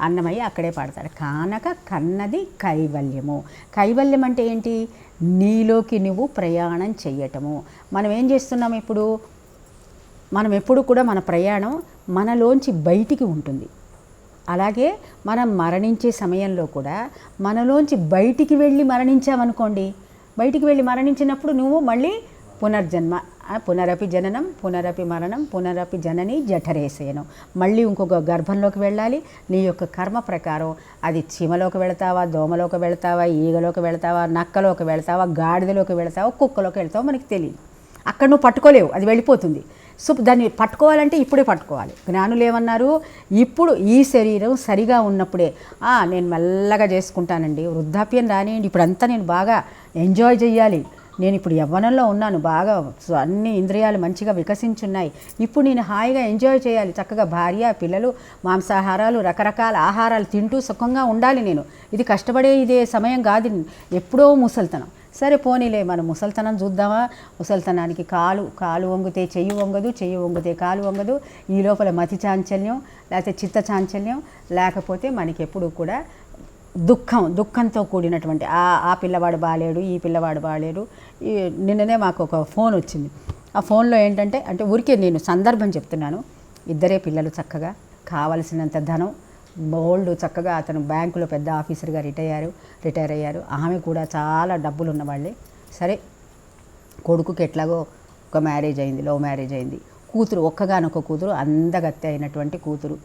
అన్నమయ్య అక్కడే పాడతాడు. కానక కన్నది కైవల్యము. కైవల్యం అంటే ఏంటి? నీలోకి నువ్వు ప్రయాణం చెయ్యటము. మనం ఏం చేస్తున్నాం ఇప్పుడు? మనం ఎప్పుడు కూడా మన ప్రయాణం మనలోంచి బయటికి ఉంటుంది. అలాగే మనం మరణించే సమయంలో కూడా మనలోంచి బయటికి వెళ్ళి మరణించామనుకోండి బయటికి వెళ్ళి మరణించినప్పుడు నువ్వు మళ్ళీ పునర్జన్మ పునరపి జననం పునరపి మరణం పునరపి జనని జఠరేసేను మళ్ళీ ఇంకొక గర్భంలోకి వెళ్ళాలి. నీ యొక్క కర్మ ప్రకారం అది చీమలోకి వెళతావా దోమలోకి వెళతావా ఈగలోకి వెళతావా నక్కలోకి వెళతావా గాడిదలోకి వెళతావా కుక్కలోకి వెళతావో మనకి తెలియదు అక్కడ నువ్వు పట్టుకోలేవు అది వెళ్ళిపోతుంది. సో దాన్ని పట్టుకోవాలంటే ఇప్పుడే పట్టుకోవాలి. జ్ఞానులు ఏమన్నారు? ఇప్పుడు ఈ శరీరం సరిగా ఉన్నప్పుడే నేను మెల్లగా చేసుకుంటానండి వృద్ధాప్యం రానియండి ఇప్పుడంతా నేను బాగా ఎంజాయ్ చేయాలి నేను ఇప్పుడు యవ్వనంలో ఉన్నాను. బాగా అన్ని ఇంద్రియాలు మంచిగా వికసించున్నాయి. ఇప్పుడు నేను హాయిగా ఎంజాయ్ చేయాలి. చక్కగా భార్య పిల్లలు మాంసాహారాలు రకరకాల ఆహారాలు తింటూ సుఖంగా ఉండాలి నేను. ఇది కష్టపడే ఇదే సమయం కాదు. ఎప్పుడో ముసల్తనం. సరే పోనీలే మనం ముసల్తనం చూద్దామా? ముసల్తనానికి కాలు కాలు వంగితే చెయ్యి వంగదు చెయ్యి వంగితే కాలు వంగదు. ఈ లోపల మతి చాంచల్యం లేకపోతే చిత్త చాంచల్యం లేకపోతే మనకి ఎప్పుడు కూడా దుఃఖం దుఃఖంతో కూడినటువంటి ఆ ఆ పిల్లవాడు బాలేడు ఈ పిల్లవాడు బాలేడు. ఈ నిన్ననే మాకు ఒక ఫోన్ వచ్చింది. ఆ ఫోన్లో ఏంటంటే అంటే ఊరికే నేను సందర్భం చెప్తున్నాను. ఇద్దరే పిల్లలు చక్కగా కావలసినంత ధనం బోల్డ్ చక్కగా అతను బ్యాంకులో పెద్ద ఆఫీసర్గా రిటైర్ అయ్యారు రిటైర్ అయ్యారు ఆమె కూడా చాలా డబ్బులు ఉన్నవాళ్ళే సరే కొడుకుకి ఎట్లాగో ఒక మ్యారేజ్ అయింది లవ్ మ్యారేజ్ అయింది. కూతురు ఒక్కగానొక్క కూతురు అందగత్తె అయినటువంటి కూతురు.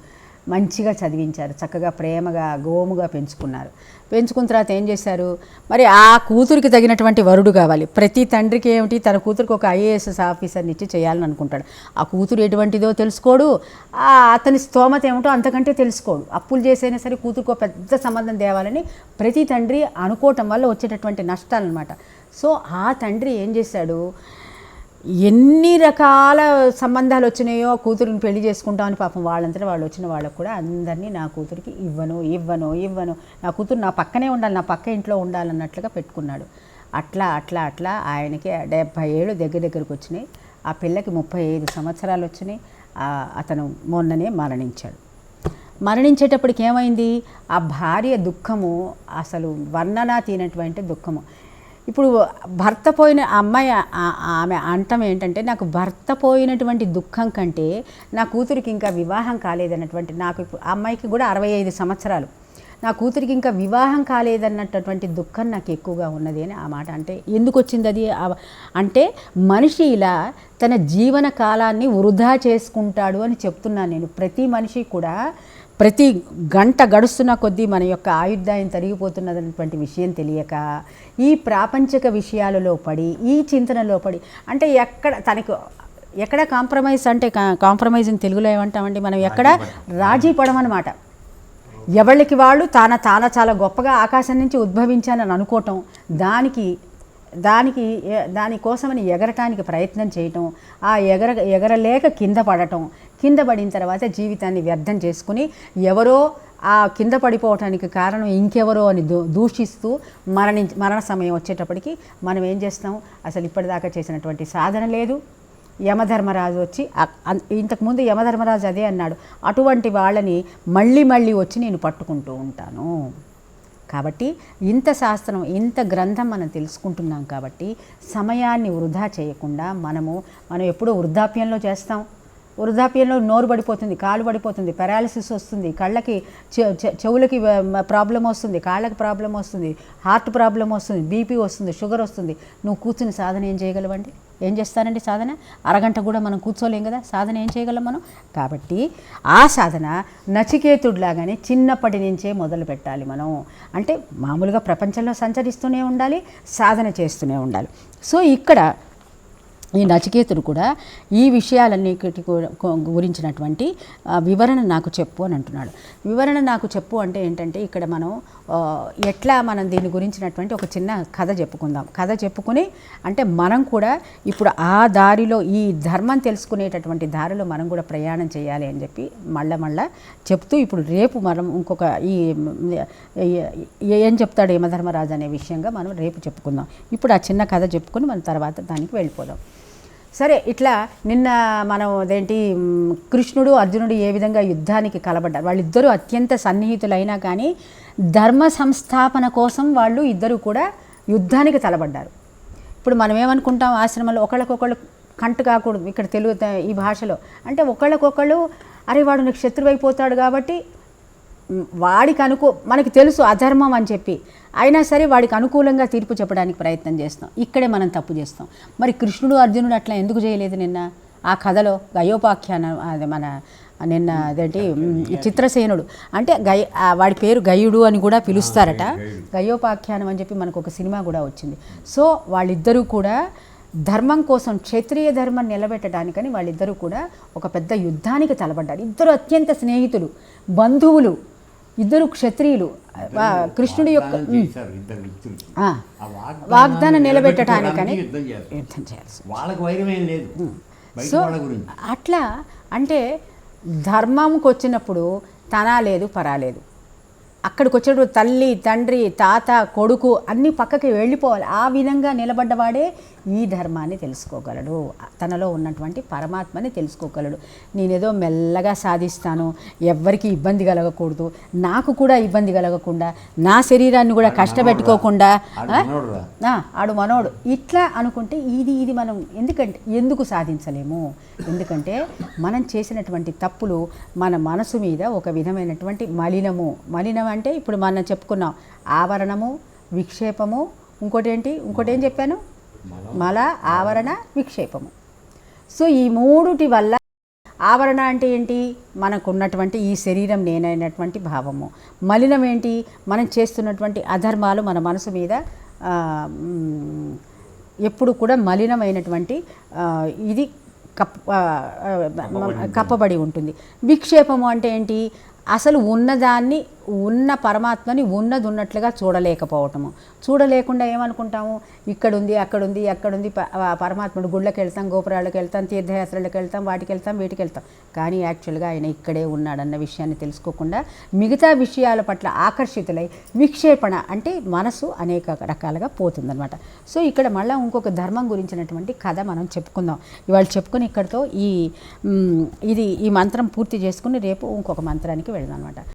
మంచిగా చదివించారు. చక్కగా ప్రేమగా గోముగా పెంచుకున్నారు. పెంచుకున్న తర్వాత ఏం చేశారు? మరి ఆ కూతురికి తగినటువంటి వరుడు కావాలి. ప్రతి తండ్రికి ఏమిటి? తన కూతురికి ఒక ఐఏఎస్ ఆఫీసర్ని ఇచ్చి చేయాలని అనుకుంటాడు. ఆ కూతురు ఎటువంటిదో తెలుసుకోడు. అతని స్తోమత ఏమిటో అంతకంటే తెలుసుకోడు. అప్పులు చేసైనా సరే కూతురుకు ఒక పెద్ద సంబంధం తేవాలని ప్రతి తండ్రి అనుకోవటం వల్ల వచ్చేటటువంటి నష్టాలు అనమాట సో ఆ తండ్రి ఏం చేశాడు? ఎన్ని రకాల సంబంధాలు వచ్చినాయో కూతురుని పెళ్ళి చేసుకుంటామని పాపం వాళ్ళంతా వాళ్ళు వచ్చిన వాళ్ళకు కూడా అందరినీ నా కూతురికి ఇవ్వను ఇవ్వను ఇవ్వను. నా కూతురు నా పక్కనే ఉండాలి నా పక్క ఇంట్లో ఉండాలన్నట్లుగా పెట్టుకున్నాడు. అట్లా అట్లా అట్లా ఆయనకి డెబ్భై ఏళ్ళు దగ్గర దగ్గరకు వచ్చినాయి. ఆ పిల్లకి ముప్పై ఐదు సంవత్సరాలు వచ్చినాయి. అతను మొన్ననే మరణించాడు. మరణించేటప్పటికి ఏమైంది? ఆ భార్య దుఃఖము అసలు వర్ణనా తీనటువంటి దుఃఖము. ఇప్పుడు భర్త పోయిన అమ్మాయి ఆమె అంటం ఏంటంటే నాకు భర్త పోయినటువంటి దుఃఖం కంటే నా కూతురికి ఇంకా వివాహం కాలేదన్నటువంటి నాకు ఇప్పుడు అమ్మాయికి కూడా అరవై ఐదు సంవత్సరాలు. నా కూతురికి ఇంకా వివాహం కాలేదన్నటువంటి దుఃఖం నాకు ఎక్కువగా ఉన్నది అని ఆ మాట అంటే ఎందుకు వచ్చింది అది? అంటే మనిషి ఇలా తన జీవన కాలాన్ని వృధా చేసుకుంటాడు అని చెప్తున్నాను నేను. ప్రతి మనిషి కూడా ప్రతి గంట గడుస్తున్న కొద్దీ మన యొక్క ఆయుర్దాయం తరిగిపోతున్నదన్నటువంటి విషయం తెలియక ఈ ప్రాపంచిక విషయాలలో పడి ఈ చింతనలో పడి అంటే ఎక్కడ తనకు ఎక్కడ కాంప్రమైజ్ అంటే కాంప్రమైజింగ్ తెలుగులో ఏమంటామండి మనం? ఎక్కడ రాజీ పడమన్నమాట ఎవరికి వాళ్ళు తాన తాన చాలా గొప్పగా ఆకాశం నుంచి ఉద్భవించానని అనుకోవటం దానికి దానికి దానికోసమని ఎగరటానికి ప్రయత్నం చేయటం ఆ ఎగర ఎగరలేక కింద పడటం కింద పడిన తర్వాత జీవితాన్ని వ్యర్థం చేసుకుని ఎవరో ఆ కింద పడిపోవటానికి కారణం ఇంకెవరో అని దూ దూషిస్తూ మరణి మరణ సమయం వచ్చేటప్పటికి మనం ఏం చేస్తాం? అసలు ఇప్పటిదాకా చేసినటువంటి సాధన లేదు. యమధర్మరాజు వచ్చి ఇంతకుముందు యమధర్మరాజు అదే అన్నాడు అటువంటి వాళ్ళని మళ్ళీ మళ్ళీ వచ్చి నేను పట్టుకుంటూ ఉంటాను. కాబట్టి ఇంత శాస్త్రం ఇంత గ్రంథం మనం తెలుసుకుంటున్నాం కాబట్టి సమయాన్ని వృధా చేయకుండా మనము మనం ఎప్పుడూ వృద్ధాప్యంలో చేస్తాం. వృద్ధాప్యంలో నోరు పడిపోతుంది కాలు పడిపోతుంది పెరాలసిస్ వస్తుంది కళ్ళకి చె- చెవులకి ప్రాబ్లం వస్తుంది కాళ్ళకి ప్రాబ్లం వస్తుంది హార్ట్ ప్రాబ్లం వస్తుంది బీపీ వస్తుంది షుగర్ వస్తుంది. నువ్వు కూర్చుని సాధన ఏం చేయగలవండి? ఏం చేస్తానండి సాధన? అరగంట కూడా మనం కూర్చోలేం కదా? సాధన ఏం చేయగలం మనం? కాబట్టి ఆ సాధన నచికేతుడిలాగానే చిన్నప్పటి నుంచే మొదలు పెట్టాలి మనం. అంటే మామూలుగా ప్రపంచంలో సంచరిస్తూనే ఉండాలి సాధన చేస్తూనే ఉండాలి. సో ఇక్కడ ఈ నచికేతుడు కూడా ఈ విషయాలన్నిటి కూడా- గురించినటువంటి వివరణ నాకు చెప్పు అని అంటున్నాడు. వివరణ నాకు చెప్పు అంటే ఏంటంటే ఇక్కడ మనం ఎట్లా మనం దీని గురించినటువంటి ఒక చిన్న కథ చెప్పుకుందాం. కథ చెప్పుకుని అంటే మనం కూడా ఇప్పుడు ఆ దారిలో ఈ ధర్మం తెలుసుకునేటటువంటి దారిలో మనం కూడా ప్రయాణం చేయాలి అని చెప్పి మళ్ళా మళ్ళా చెప్తూ ఇప్పుడు రేపు మనం ఇంకొక ఈ ఏం చెప్తాడు యమధర్మరాజు అనే విషయంగా మనం రేపు చెప్పుకుందాం. ఇప్పుడు ఆ చిన్న కథ చెప్పుకొని మనం తర్వాత దానికి వెళ్ళిపోదాం. సరే ఇట్లా నిన్న మనం అదేంటి కృష్ణుడు అర్జునుడు ఏ విధంగా యుద్ధానికి కలబడ్డారు? వాళ్ళిద్దరూ అత్యంత సన్నిహితులైనా కానీ ధర్మ సంస్థాపన కోసం వాళ్ళు ఇద్దరు కూడా యుద్ధానికి తలబడ్డారు. ఇప్పుడు మనం ఏమనుకుంటాం ఆశ్రమంలో ఒకళ్ళకొకళ్ళు కంటు కాకూడదు ఇక్కడ తెలుగు ఈ భాషలో. అంటే ఒకళ్ళకొకళ్ళు అరే వాడు నీకు శత్రువైపోతాడు కాబట్టి వాడికి అనుకూ మనకి తెలుసు అధర్మం అని చెప్పి. అయినా సరే వాడికి అనుకూలంగా తీర్పు చెప్పడానికి ప్రయత్నం చేస్తాం. ఇక్కడే మనం తప్పు చేస్తాం. మరి కృష్ణుడు అర్జునుడు అట్లా ఎందుకు చేయలేదు నిన్న? ఆ కథలో గయోపాఖ్యానం అది మన నిన్న అదేంటి? చిత్రసేనుడు. అంటే గయ వాడి పేరు గయుడు అని కూడా పిలుస్తారట. గయోపాఖ్యానం అని చెప్పి మనకు ఒక సినిమా కూడా వచ్చింది. సో వాళ్ళిద్దరూ కూడా ధర్మం కోసం క్షత్రియ ధర్మం నిలబెట్టడానికని వాళ్ళిద్దరూ కూడా ఒక పెద్ద యుద్ధానికి తలబడ్డారు ఇద్దరు అత్యంత స్నేహితులు బంధువులు. ఇద్దరు క్షత్రియులు కృష్ణుడి యొక్క వాగ్దానం నిలబెట్టడానికని యుద్ధం చేయాల్సి వాళ్ళకి వైరమేం లేదు. సో అట్లా అంటే ధర్మంకి వచ్చినప్పుడు తన లేదు పరా లేదు. అక్కడికి వచ్చేటప్పుడు తల్లి తండ్రి తాత కొడుకు అన్నీ పక్కకి వెళ్ళిపోవాలి. ఆ విధంగా నిలబడ్డవాడే ఈ ధర్మాన్ని తెలుసుకోగలడు. తనలో ఉన్నటువంటి పరమాత్మని తెలుసుకోగలడు. నేనేదో మెల్లగా సాధిస్తాను ఎవ్వరికి ఇబ్బంది కలగకూడదు నాకు కూడా ఇబ్బంది కలగకుండా నా శరీరాన్ని కూడా కష్టపెట్టుకోకుండా ఆడు మనోడు ఇట్లా అనుకుంటే ఇది ఇది మనం ఎందుకంటే ఎందుకు సాధించలేము? ఎందుకంటే మనం చేసినటువంటి తప్పులు మన మనసు మీద ఒక విధమైనటువంటి మలినము మలినం అంటే ఇప్పుడు మనం చెప్పుకున్నాం ఆవరణము విక్షేపము ఇంకోటి ఏంటి ఇంకోటి ఏం చెప్పాను? మల. ఆవరణ విక్షేపము. సో ఈ మూడుటి వల్ల ఆవరణ అంటే ఏంటి? మనకు ఉన్నటువంటి ఈ శరీరం నేనైనటువంటి భావము. మలినం ఏంటి? మనం చేస్తున్నటువంటి అధర్మాలు మన మనసు మీద ఎప్పుడు కూడా మలినమైనటువంటి ఇది కప్ కప్పబడి ఉంటుంది. విక్షేపము అంటే ఏంటి? అసలు ఉన్నదాన్ని ఉన్న పరమాత్మని ఉన్నది ఉన్నట్లుగా చూడలేకపోవటము. చూడలేకుండా ఏమనుకుంటాము? ఇక్కడ ఉంది అక్కడుంది ప- పరమాత్ముడు గుళ్ళకి వెళ్తాం గోపురాలకు వెళ్తాం తీర్థయాత్రలకు వెళ్తాం వాటికి వెళ్తాం వీటికి వెళ్తాం కానీ యాక్చువల్గా ఆయన ఇక్కడే ఉన్నాడన్న విషయాన్ని తెలుసుకోకుండా మిగతా విషయాల పట్ల ఆకర్షితులై విక్షేపణ అంటే మనసు అనేక రకాలుగా పోతుందనమాట సో ఇక్కడ మళ్ళీ ఇంకొక ధర్మం గురించినటువంటి కథ మనం చెప్పుకుందాం. ఇవాళ చెప్పుకుని ఇక్కడితో ఈ ఇది ఈ మంత్రం పూర్తి చేసుకుని రేపు ఇంకొక మంత్రానికి వెళ్దాం అనమాట